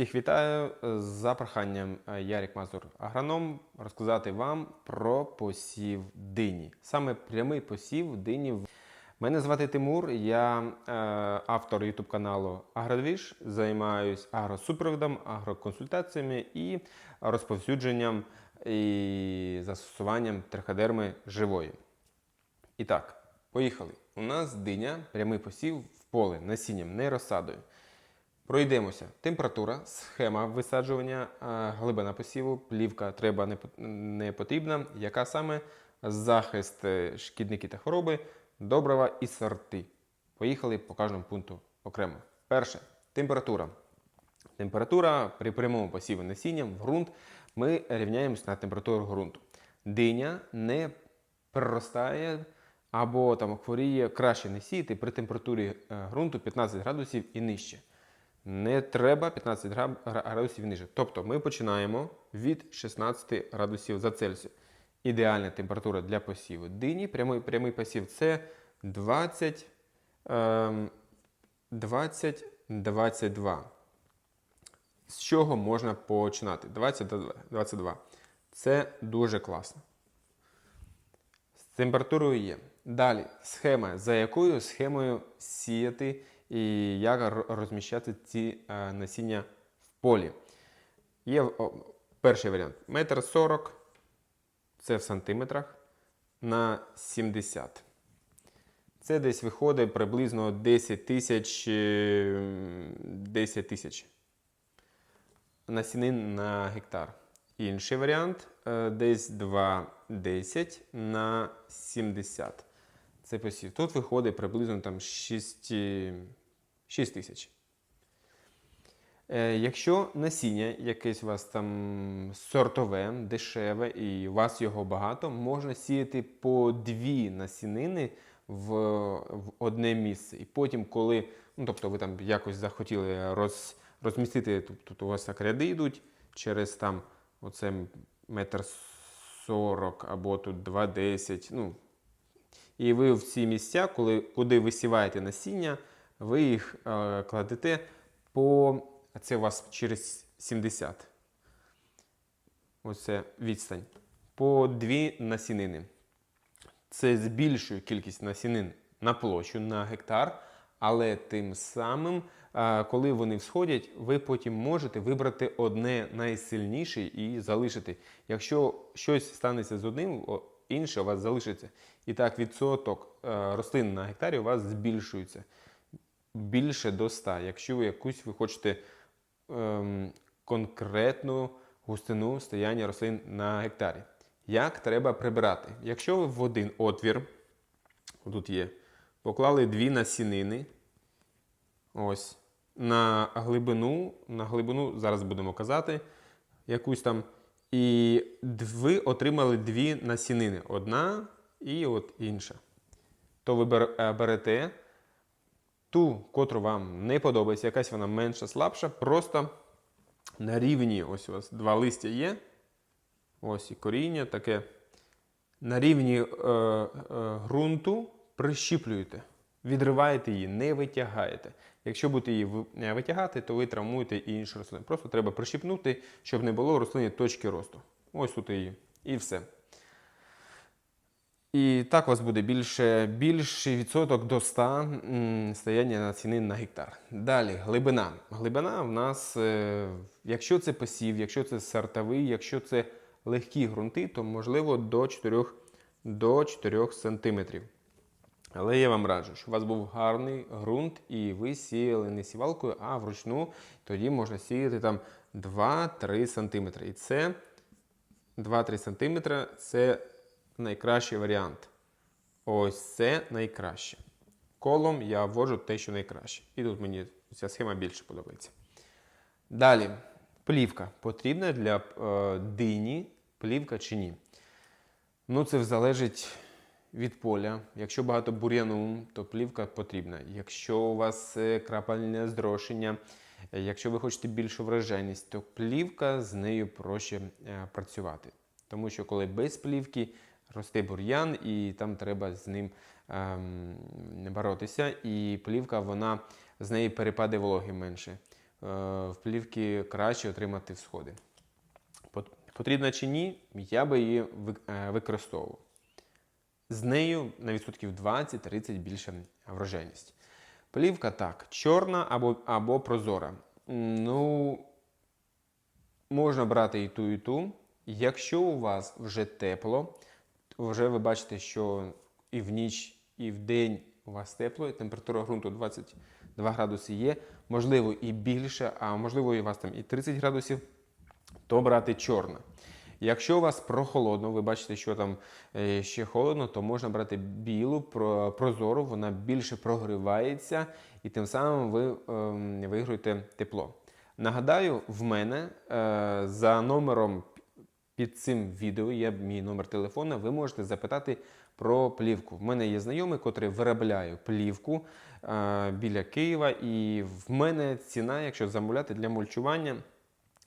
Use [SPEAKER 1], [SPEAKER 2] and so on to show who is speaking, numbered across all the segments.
[SPEAKER 1] Всіх вітаю за проханням е, Ярік Мазур агроном розказати вам про посів дині. Саме прямий посів дині. Мене звати Тимур, я е, автор YouTube каналу Агродвіж, займаюсь агросупроводом, агроконсультаціями і розповсюдженням і застосуванням триходерми живої. І так, поїхали. У нас диня, прямий посів в поле насінням, не розсадою. Пройдемося. Температура, схема висаджування, глибина посіву, плівка треба не, потрібна. Яка саме захист е, шкідники та хвороби, добрива і сорти. Поїхали по кожному пункту окремо. Перше температура. Температура при прямому посіві насінням в ґрунт ми рівняємося на температуру ґрунту. Диня не проростає або там хворіє краще не сіяти при температурі е, ґрунту 15 градусів і нижче. Не треба 15 гра- гра- градусів ниже. Тобто ми починаємо від 16 градусів за Цельсію. Ідеальна температура для посіву дині, прямий, прямий посів це 20, ем, 20 22. З чого можна починати? 20-22. Це дуже класно. З температурою є. Далі схема, за якою схемою сіяти і як розміщати ці е, насіння в полі. Є перший варіант. Метр сорок, це в сантиметрах, на 70. Це десь виходить приблизно 10 тисяч, е, 10 тисяч насінин на гектар. Інший варіант е, десь 2,10 на 70. Це посів. Тут виходить приблизно там 6, 6 тисяч. Е, Якщо насіння якесь у вас там сортове, дешеве і у вас його багато, можна сіяти по дві насінини в, в одне місце. І потім, коли ну, тобто ви там якось захотіли роз, розмістити, тут у вас так ряди йдуть через там оце метр сорок або тут 2,10, ну, і ви в ці місця, коли, куди висіваєте насіння, ви їх е, кладете по. Це у вас через 70. Оце відстань. По дві насінини. Це збільшує кількість насінин на площу на гектар, але тим самим, е, коли вони всходять, ви потім можете вибрати одне найсильніше і залишити. Якщо щось станеться з одним, інше у вас залишиться. І так, відсоток е, рослин на гектарі у вас збільшується більше до 100. Якщо ви якусь ви хочете ем, конкретну густину стояння рослин на гектарі. Як треба прибирати? Якщо ви в один отвір, тут є, поклали дві насінини, ось, на глибину, на глибину, зараз будемо казати, якусь там, і ви отримали дві насінини. Одна і от інша. То ви е, берете ту, котру вам не подобається, якась вона менша, слабша, просто на рівні, ось у вас два листя є. Ось і коріння таке. На рівні е, е, ґрунту прищіплюєте, відриваєте її, не витягаєте. Якщо будете її витягати, то ви травмуєте і інші рослини. Просто треба прищіпнути, щоб не було рослині точки росту. Ось тут її. І все. І так у вас буде більше, більший відсоток до 100 м, стояння насінин на гектар. Далі глибина. Глибина в нас, е, якщо це посів, якщо це сортовий, якщо це легкі ґрунти, то можливо до 4, до 4 сантиметрів. Але я вам раджу, щоб у вас був гарний ґрунт і ви сіяли не сівалкою, а вручну. Тоді можна сіяти там 2-3 сантиметри. І це 2-3 сантиметри це найкращий варіант. Ось це найкраще. Колом я ввожу те, що найкраще. І тут мені ця схема більше подобається. Далі, плівка. Потрібна для е, дині плівка чи ні? Ну, це залежить від поля. Якщо багато бур'яну, то плівка потрібна. Якщо у вас е, крапельне зрошення, якщо ви хочете більшу вражайність, то плівка з нею проще е, працювати. Тому що коли без плівки росте бур'ян, і там треба з ним ем, боротися. І плівка, вона з неї перепаде вологи менше. в плівки краще отримати всходи. Пот- Потрібна чи ні, я би її е, використовував. З нею на відсотків 20-30 більше врожайність. Плівка так, чорна або, або прозора. Ну, можна брати і ту, і ту. Якщо у вас вже тепло, вже ви бачите, що і в ніч, і в день у вас тепло, і температура ґрунту 22 градуси є, можливо, і більше, а можливо, і у вас там і 30 градусів, то брати чорна. Якщо у вас прохолодно, ви бачите, що там е, ще холодно, то можна брати білу, прозору, вона більше прогрівається, і тим самим ви ем, виграєте тепло. Нагадаю, в мене е, за номером під цим відео є мій номер телефона. Ви можете запитати про плівку. В мене є знайомий, котрий виробляє плівку е, біля Києва, і в мене ціна, якщо замовляти для мульчування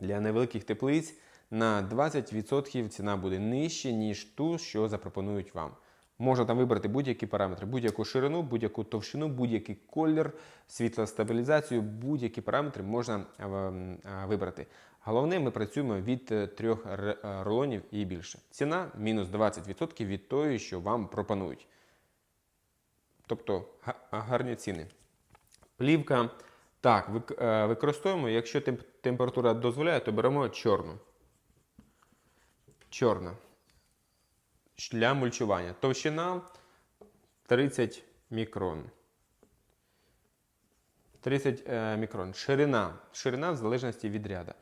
[SPEAKER 1] для невеликих теплиць, на 20% ціна буде нижче, ніж ту, що запропонують вам. Можна там вибрати будь-які параметри, будь-яку ширину, будь-яку товщину, будь-який колір, світлостабілізацію, будь-які параметри можна е, е, вибрати. Головне, ми працюємо від е, трьох е, рулонів і більше. Ціна мінус 20% від тої, що вам пропонують. Тобто гарні ціни. Плівка. Так, е, використовуємо. Якщо температура дозволяє, то беремо чорну. Чорна. Для мульчування. Товщина 30 мікрон. 30 е, мікрон. Ширина. Ширина в залежності від ряда.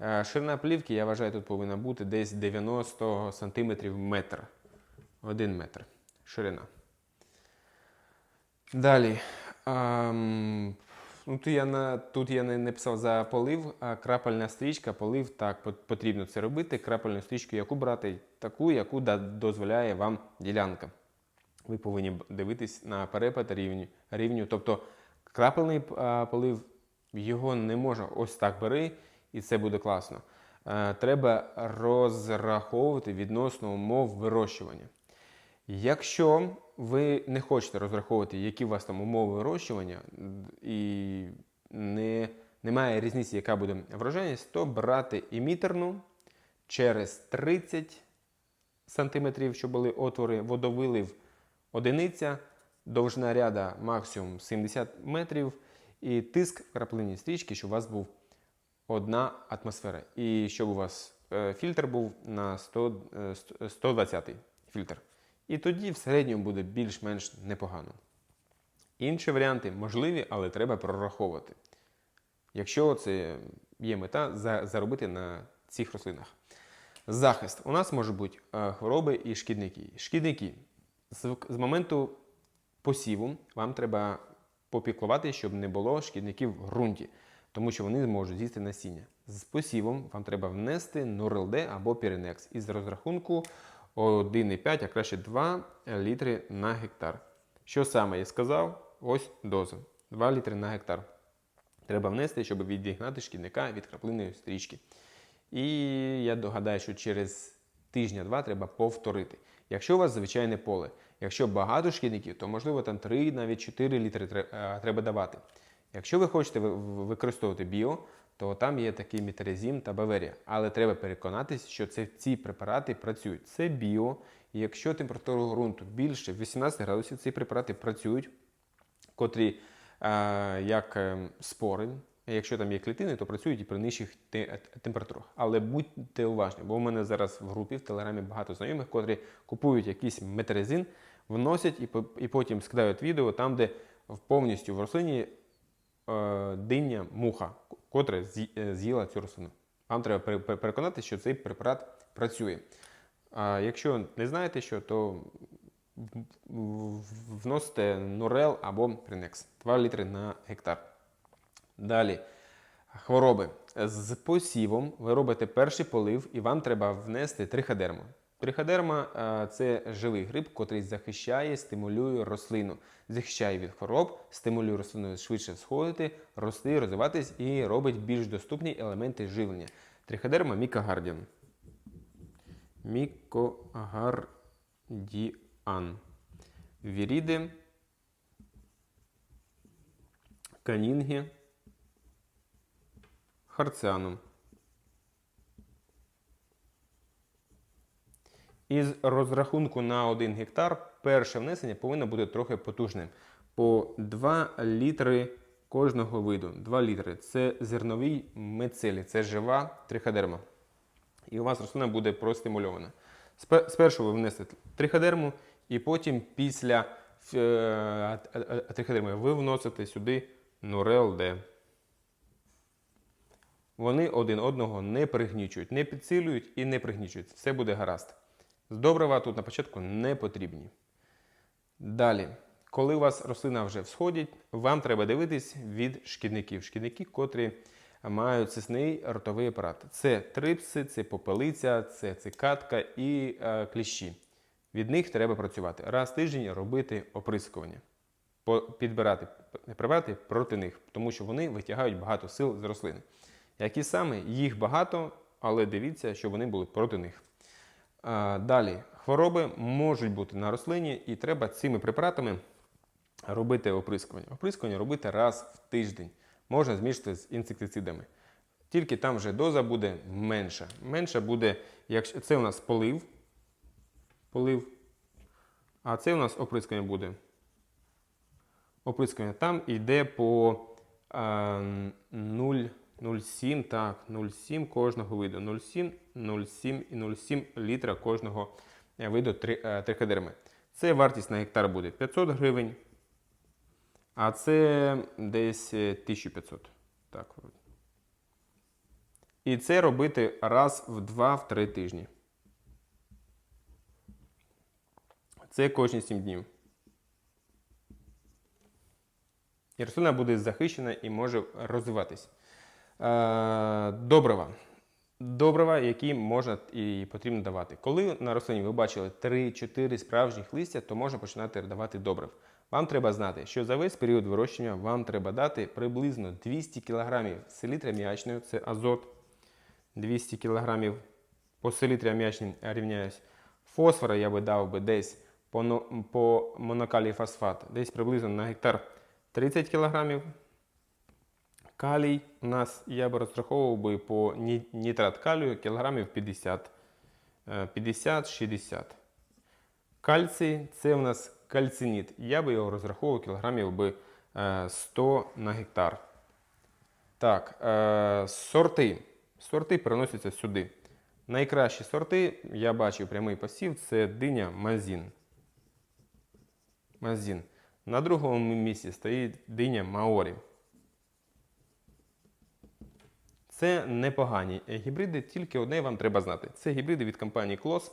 [SPEAKER 1] Е, ширина плівки, я вважаю, тут повинна бути десь 90 см метр. 1 метр. Ширина. Далі. Ам, ну, тут, я на, тут я не написав за полив, а крапельна стрічка, полив так потрібно це робити. Крапельну стрічку, яку брати, таку, яку дозволяє вам ділянка. Ви повинні дивитись на перепад рівню. рівню. Тобто крапельний а, полив, його не можна ось так бери, і це буде класно. Е, Треба розраховувати відносно умов вирощування. Якщо ви не хочете розраховувати, які у вас там умови вирощування, і не, немає різниці, яка буде врожайність, то брати імітерну через 30 см, щоб були отвори, водовилив одиниця, довжина ряда максимум 70 метрів, і тиск краплині стрічки, щоб у вас був одна атмосфера. І щоб у вас е, фільтр був на 100, е, 120 фільтр. І тоді в середньому буде більш-менш непогано. Інші варіанти можливі, але треба прораховувати. Якщо це є мета заробити на цих рослинах. Захист. У нас можуть бути е, хвороби і шкідники. Шкідники. З моменту посіву вам треба попіклувати, щоб не було шкідників в ґрунті, тому що вони зможуть з'їсти насіння. З посівом вам треба внести Нурелд або Піренекс із розрахунку 1,5, а краще 2 літри на гектар. Що саме я сказав? Ось доза. 2 літри на гектар. Треба внести, щоб відігнати шкідника від краплинної стрічки. І я догадаю, що через тижня-два треба повторити. Якщо у вас звичайне поле, якщо багато шкідників, то можливо там 3, навіть 4 літри е, треба давати. Якщо ви хочете ви- ви- використовувати біо, то там є такий мітерезін та баверія. Але треба переконатися, що це, ці препарати працюють. Це біо, і якщо температура ґрунту більше 18 градусів, ці препарати працюють, котрі е, як е, спори. Якщо там є клітини, то працюють і при нижчих температурах. Але будьте уважні, бо у мене зараз в групі в телеграмі багато знайомих, котрі купують якийсь метрезин, вносять і, і потім скидають відео там, де повністю в рослині е, диня муха, котра е, з'їла цю рослину. Вам треба пере- пере- переконати, що цей препарат працює. А якщо не знаєте що, то вносите Нурел або Принекс 2 літри на гектар. Далі. Хвороби. З посівом ви робите перший полив і вам треба внести триходерму. Триходерма е, це живий гриб, котрий захищає, стимулює рослину. Захищає від хвороб, стимулює рослину швидше сходити, рости, розвиватись і робить більш доступні елементи живлення. Триходерма мікогардіан. Мікогардіан. Віріди. Канінги. харціаном. Із розрахунку на 1 гектар перше внесення повинно бути трохи потужним. По 2 літри кожного виду. 2 літри це зерновий мецелій, це жива триходерма. І у вас рослина буде простимульована. Спе- Спершу ви внесете триходерму, і потім після е, триходерми ви вносите сюди Нурел Д. Вони один одного не пригнічують, не підсилюють і не пригнічують. Все буде гаразд. З добрива тут на початку не потрібні. Далі, коли у вас рослина вже всходить, вам треба дивитись від шкідників. Шкідники, котрі мають цисний ротовий апарат. Це трипси, це попелиця, це цикатка і е, кліщі. Від них треба працювати. Раз в тиждень робити оприскування. Підбирати препарати проти них, тому що вони витягають багато сил з рослини. Які саме? Їх багато, але дивіться, щоб вони були проти них. Далі, хвороби можуть бути на рослині, і треба цими препаратами робити оприскування. Оприскування робити раз в тиждень. Можна змішати з інсектицидами. Тільки там вже доза буде менша. Менша буде, якщо це у нас полив, полив, а це у нас оприскування буде. Оприскування там йде по 0. 0,7, так, 0,7 кожного виду. 0,7, 0,7 і 0,7 літра кожного е, виду е, трикадерми. Це вартість на гектар буде 500 гривень. А це десь е, 1500. Так. І це робити раз в 2-3 тижні. Це кожні 7 днів. І рослина буде захищена і може розвиватись. Е, Добрива. Добрива, які можна і потрібно давати. Коли на рослині ви бачили 3-4 справжніх листя, то можна починати давати добрив. Вам треба знати, що за весь період вирощення вам треба дати приблизно 200 кг селітри м'ячної, це азот, 200 кг по селітрі аміачним рівняюсь. Фосфора я би дав би десь по, по монокалій фосфат, десь приблизно на гектар 30 кг. Калій у нас я би розраховував би по нітрат калію кілограмів 50. е, 50-60. Кальцій це у нас кальциніт. Я би його розраховував кілограмів би е, 100 на гектар. Так, е, сорти. Сорти переносяться сюди. Найкращі сорти, я бачив прямий посів, це диня Мазін. Мазін. На другому місці стоїть диня Маорі. Це непогані гібриди, тільки одне вам треба знати. Це гібриди від компанії Клос.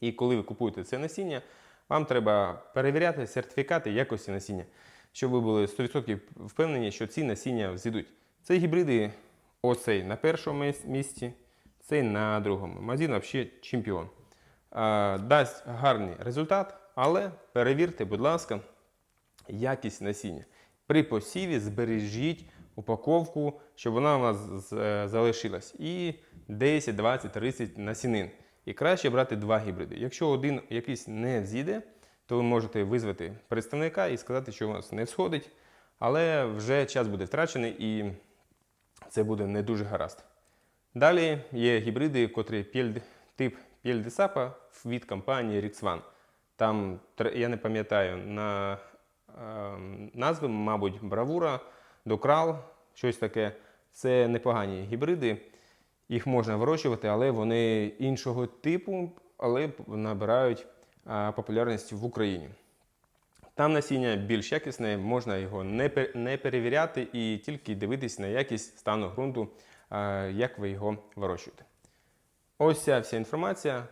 [SPEAKER 1] І коли ви купуєте це насіння, вам треба перевіряти сертифікати якості насіння, щоб ви були 100% впевнені, що ці насіння взійдуть. Це гібриди оцей на першому місці, цей на другому. Мазін взагалі чемпіон. Дасть гарний результат, але перевірте, будь ласка, якість насіння. При посіві збережіть упаковку, щоб вона у вас е, залишилась. І 10, 20, 30 насінин. І краще брати два гібриди. Якщо один якийсь не з'їде, то ви можете визвати представника і сказати, що у вас не всходить, але вже час буде втрачений і це буде не дуже гаразд. Далі є гібриди, котрі пєль- тип Пєльдесапа від компанії Rixvan. Там, я не пам'ятаю, на е, назви, мабуть, Бравура, Докрал, щось таке. Це непогані гібриди. Їх можна вирощувати, але вони іншого типу, але набирають популярність в Україні. Там насіння більш якісне, можна його не, перевіряти і тільки дивитись на якість стану ґрунту, як ви його вирощуєте. Ось ця вся інформація,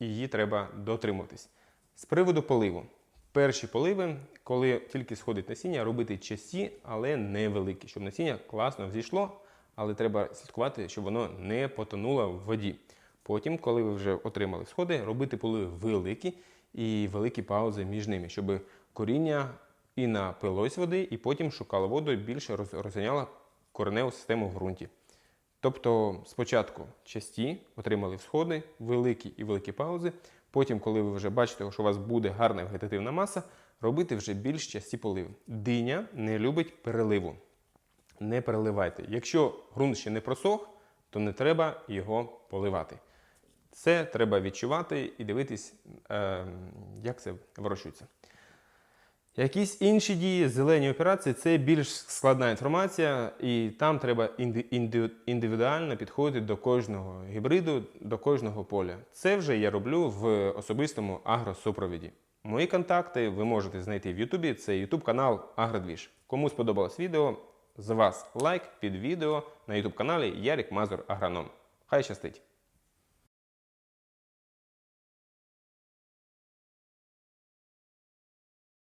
[SPEAKER 1] її треба дотримуватись. З приводу поливу. Перші поливи, коли тільки сходить насіння, робити часті, але невеликі, щоб насіння класно взійшло, але треба слідкувати, щоб воно не потонуло в воді. Потім, коли ви вже отримали сходи, робити поливи великі і великі паузи між ними, щоб коріння і напилось води, і потім шукало воду і більше роз- розганяло кореневу систему в ґрунті. Тобто спочатку часті отримали всходи, великі і великі паузи. Потім, коли ви вже бачите, що у вас буде гарна вегетативна маса, робити вже більш часті поливи. Диня не любить переливу. не переливайте. Якщо ґрунт ще не просох, то не треба його поливати. Це треба відчувати і дивитись, е, як це вирощується. Якісь інші дії, зелені операції це більш складна інформація, і там треба інди- інди- індивідуально підходити до кожного гібриду, до кожного поля. Це вже я роблю в особистому агросупровіді. Мої контакти ви можете знайти в Ютубі. Це YouTube канал Агродвіж. Кому сподобалось відео, з вас лайк під відео на YouTube каналі Ярік Мазур Агроном. Хай щастить!